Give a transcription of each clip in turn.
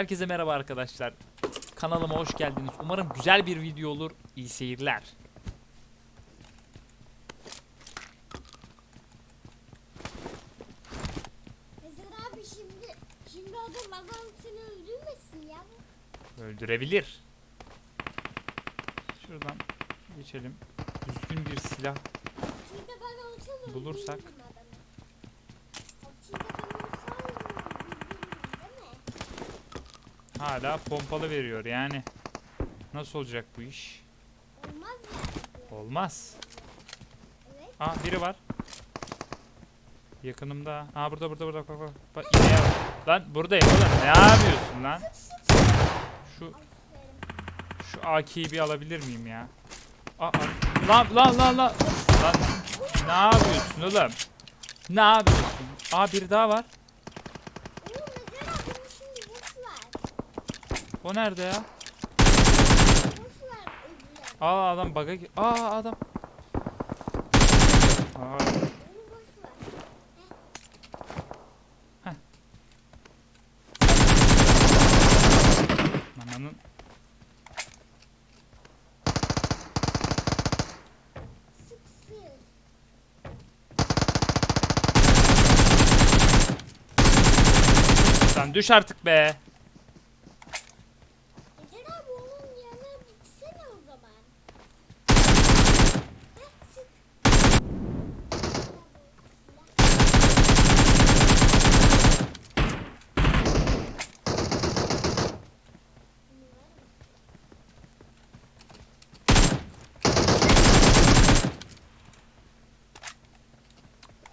Herkese merhaba arkadaşlar. Kanalıma hoş geldiniz. Umarım güzel bir video olur. İyi seyirler. Mesela abi şimdi şimdi adam adam seni öldürmesin ya. Öldürebilir. Şuradan geçelim. Düzgün bir silah. Şimdi ben olsam Bulursak. adamı. Bak Şimdi ben olsam öldürürdüm değil mi? Hala pompalı veriyor yani. Nasıl olacak bu iş? Olmaz yani. Olmaz. Evet. Aa biri var. Yakınımda. Aa burada burada burada bak bak. Bak ineğe bak. Lan buradayım oğlum. Ne yapıyorsun lan? Şu şu AK'yi bir alabilir miyim ya? Aa, lan lan lan lan. Lan ne yapıyorsun oğlum? Ne yapıyorsun? Aa bir daha var. O nerede ya? Aa adam bug'a gi- Aa adam. Aa, ver. ananın. Lan düş artık be. Mesela abi onun yanına gitsene o zaman. Heh, sık.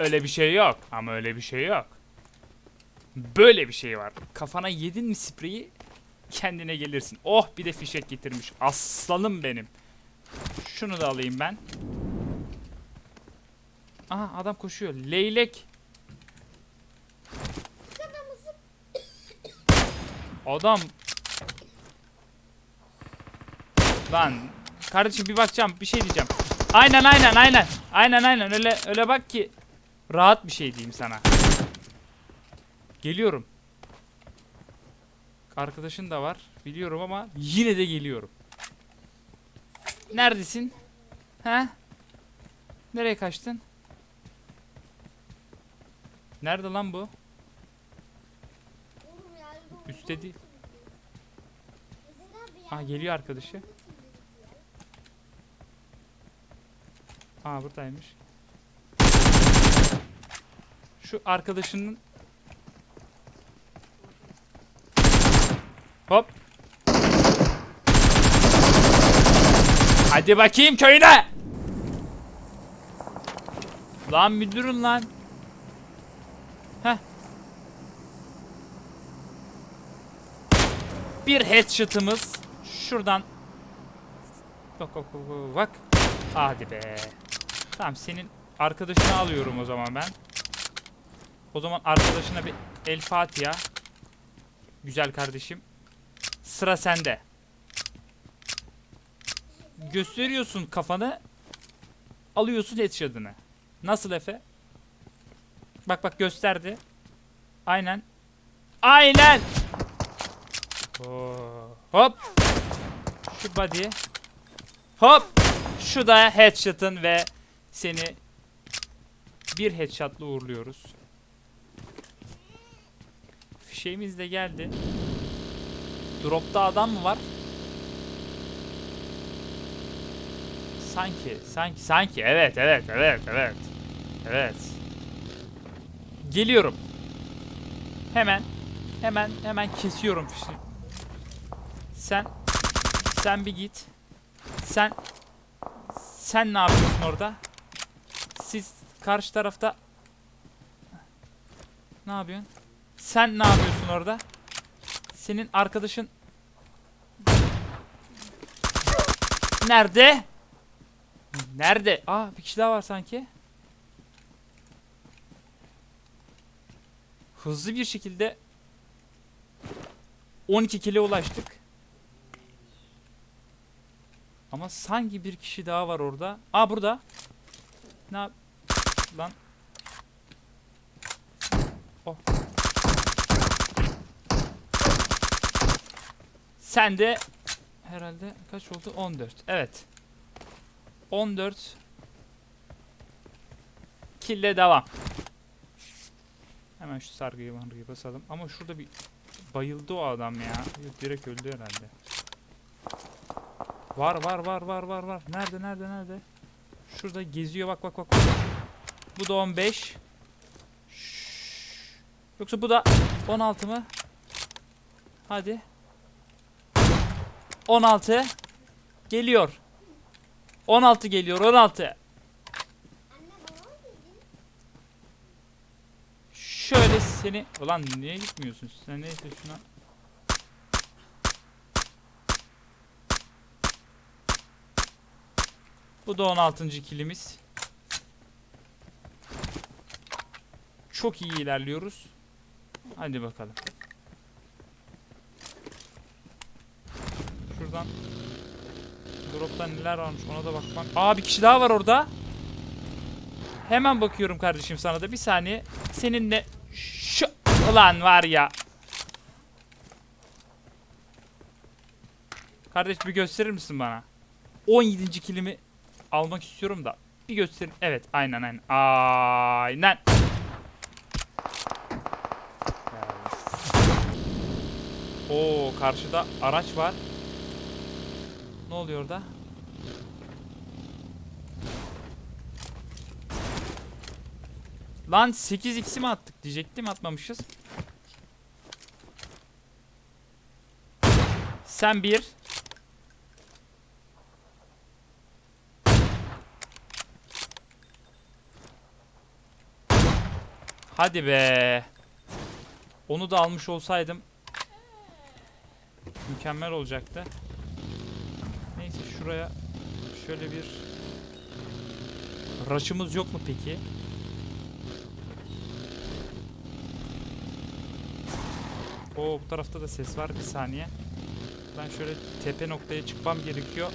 Öyle bir şey yok. Ama öyle bir şey yok. Böyle bir şey var. Kafana yedin mi spreyi kendine gelirsin. Oh bir de fişek getirmiş. Aslanım benim. Şunu da alayım ben. Aha adam koşuyor. Leylek. Adam. Lan kardeşim bir bakacağım bir şey diyeceğim. Aynen aynen aynen. Aynen aynen öyle öyle bak ki rahat bir şey diyeyim sana. Geliyorum. Arkadaşın da var biliyorum ama yine de geliyorum. Neredesin? He? Nereye kaçtın? Nerede lan bu? Üstte değil. Ha geliyor arkadaşı. Aa buradaymış. Şu arkadaşının Hop. Hadi bakayım köyüne. Lan müdürün lan. Heh. Bir headshot'ımız şuradan Bak bak bak bak. Hadi be. Tamam senin arkadaşını alıyorum o zaman ben. O zaman arkadaşına bir El Fatiha. Güzel kardeşim. Sıra sende. Gösteriyorsun kafanı. Alıyorsun headshot'ını. Nasıl Efe? Bak bak gösterdi. Aynen. Aynen. Oo. Hop. Şu body. Hop. Şu da headshot'ın ve seni bir headshot'la uğurluyoruz. Fişeğimiz de geldi. Drop'ta adam mı var? Sanki, sanki, sanki. Evet, evet, evet, evet. Evet. Geliyorum. Hemen, hemen, hemen kesiyorum fişi. Sen, sen bir git. Sen, sen ne yapıyorsun orada? Siz karşı tarafta ne yapıyorsun? Sen ne yapıyorsun orada? Senin arkadaşın Nerede? Nerede? Aa bir kişi daha var sanki. Hızlı bir şekilde 12 kile ulaştık. Ama sanki bir kişi daha var orada. Aa burada. Ne yap? Lan. Oh. Sen de herhalde kaç oldu? 14. Evet. 14 kille devam. Hemen şu sargıyı margıyı basalım. Ama şurada bir bayıldı o adam ya. Direkt öldü herhalde. Var var var var var var. Nerede nerede nerede? Şurada geziyor bak bak bak. bak. Bu da 15. Şşş. Yoksa bu da 16 mı? Hadi. 16. Geliyor. 16 geliyor 16. Anne baba mı dedin? Şöyle seni... Ulan niye gitmiyorsun? Sen neyse şuna... Bu da 16. kilimiz. Çok iyi ilerliyoruz. Hadi bakalım. Şuradan Drop'ta neler varmış ona da bakmak. Aa bir kişi daha var orada. Hemen bakıyorum kardeşim sana da bir saniye. Seninle şu ulan var ya. Kardeş bir gösterir misin bana? 17. kilimi almak istiyorum da. Bir gösterin. Evet aynen aynen. Aynen. Oo karşıda araç var. Ne oluyor orada? Lan 8x'i mi attık diyecektim atmamışız. Sen bir. Hadi be. Onu da almış olsaydım mükemmel olacaktı. Şuraya şöyle bir Raşımız yok mu peki? Oo bu tarafta da ses var bir saniye. Ben şöyle tepe noktaya çıkmam gerekiyor.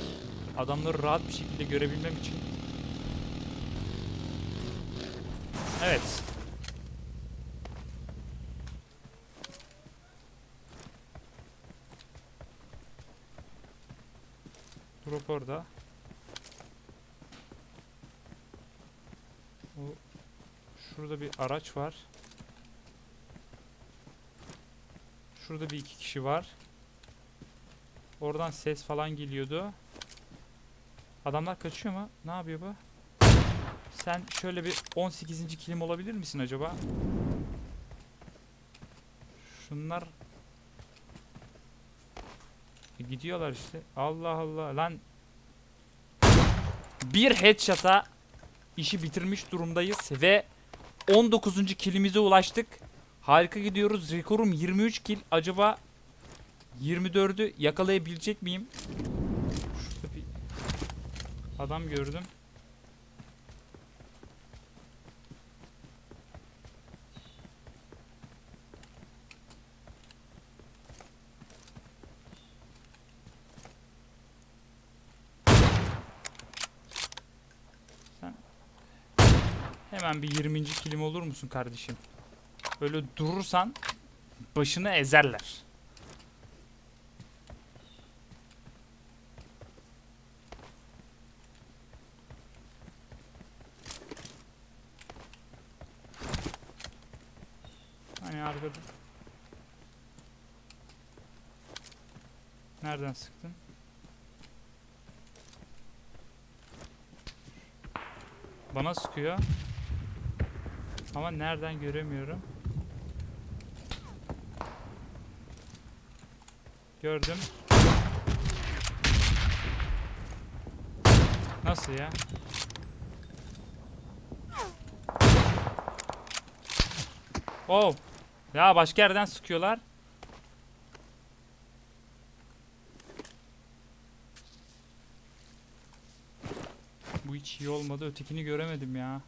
Adamları rahat bir şekilde görebilmem için. Evet. Drop orada. O şurada bir araç var. Şurada bir iki kişi var. Oradan ses falan geliyordu. Adamlar kaçıyor mu? Ne yapıyor bu? Sen şöyle bir 18. kilim olabilir misin acaba? Şunlar E, gidiyorlar işte. Allah Allah lan. Bir headshot'a işi bitirmiş durumdayız ve 19. kilimize ulaştık. Harika gidiyoruz. Rekorum 23 kill. Acaba 24'ü yakalayabilecek miyim? Şurada bir adam gördüm. Sen hemen bir 20. kilim olur musun kardeşim? Böyle durursan başını ezerler. Hani arkada. Nereden sıktın? Bana sıkıyor. Ama nereden göremiyorum. Gördüm. Nasıl ya? Oh. Ya başka yerden sıkıyorlar. Bu hiç iyi olmadı. Ötekini göremedim ya.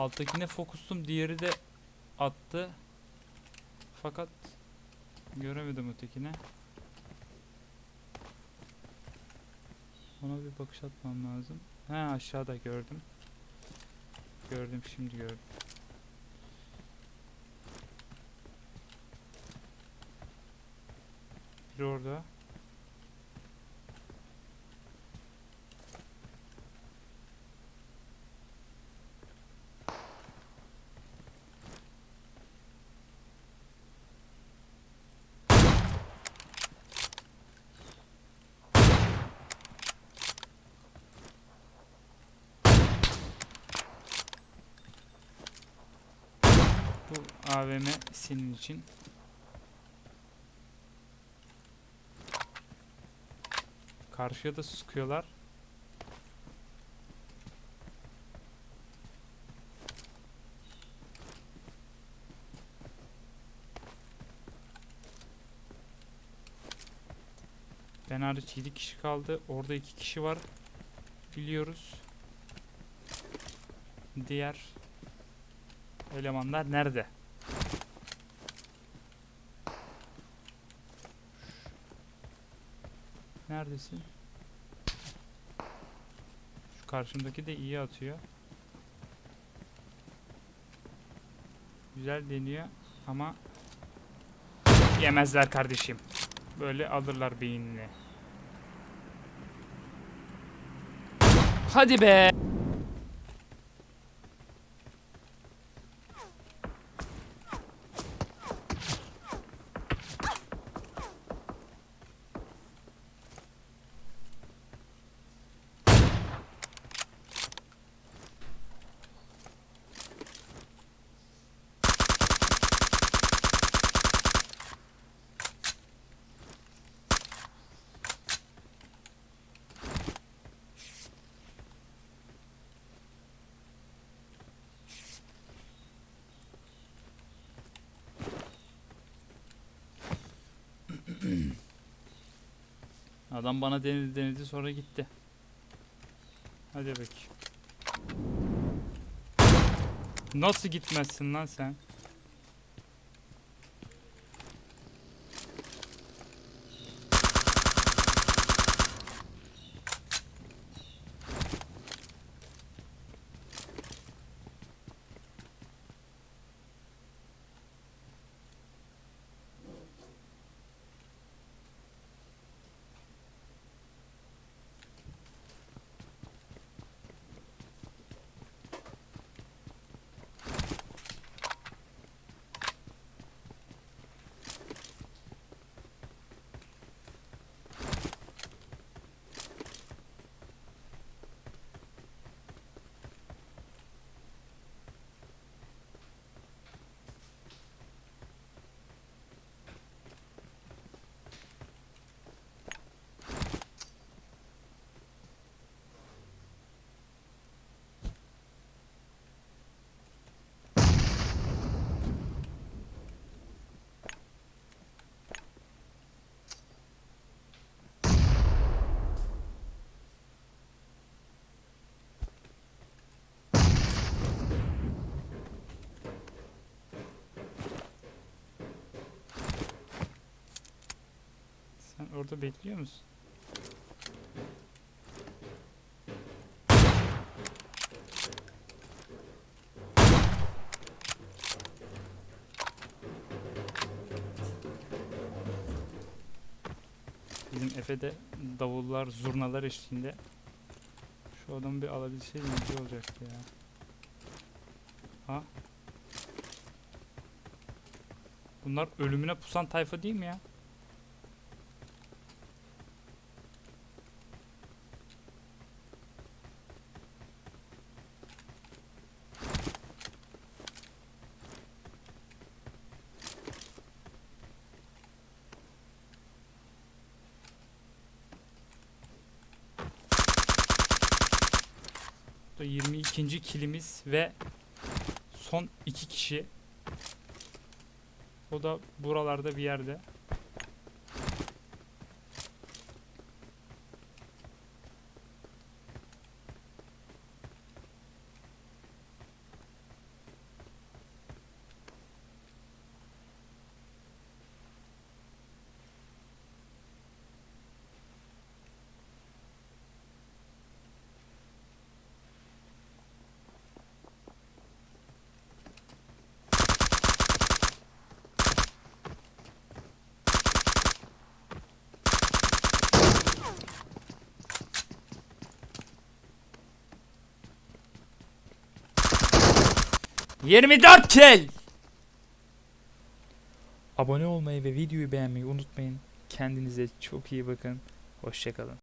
Alttakine fokustum. Diğeri de attı. Fakat göremedim ötekine. Ona bir bakış atmam lazım. He aşağıda gördüm. Gördüm şimdi gördüm. Biri orada. Bu AVM senin için. Karşıya da sıkıyorlar. Ben hariç 7 kişi kaldı. Orada 2 kişi var. Biliyoruz. Diğer elemanlar nerede? Neredesin? Şu karşımdaki de iyi atıyor. Güzel deniyor ama yemezler kardeşim. Böyle alırlar beynini. Hadi be. Adam bana denedi denedi sonra gitti. Hadi bakayım. Nasıl gitmezsin lan sen? Sen orada bekliyor musun? Bizim Efe'de davullar, zurnalar eşliğinde şu adamı bir alabilseydim iyi olacaktı ya. Ha? Bunlar ölümüne pusan tayfa değil mi ya? Da 22. kilimiz ve son iki kişi. O da buralarda bir yerde. 24 kill. Abone olmayı ve videoyu beğenmeyi unutmayın. Kendinize çok iyi bakın. Hoşçakalın.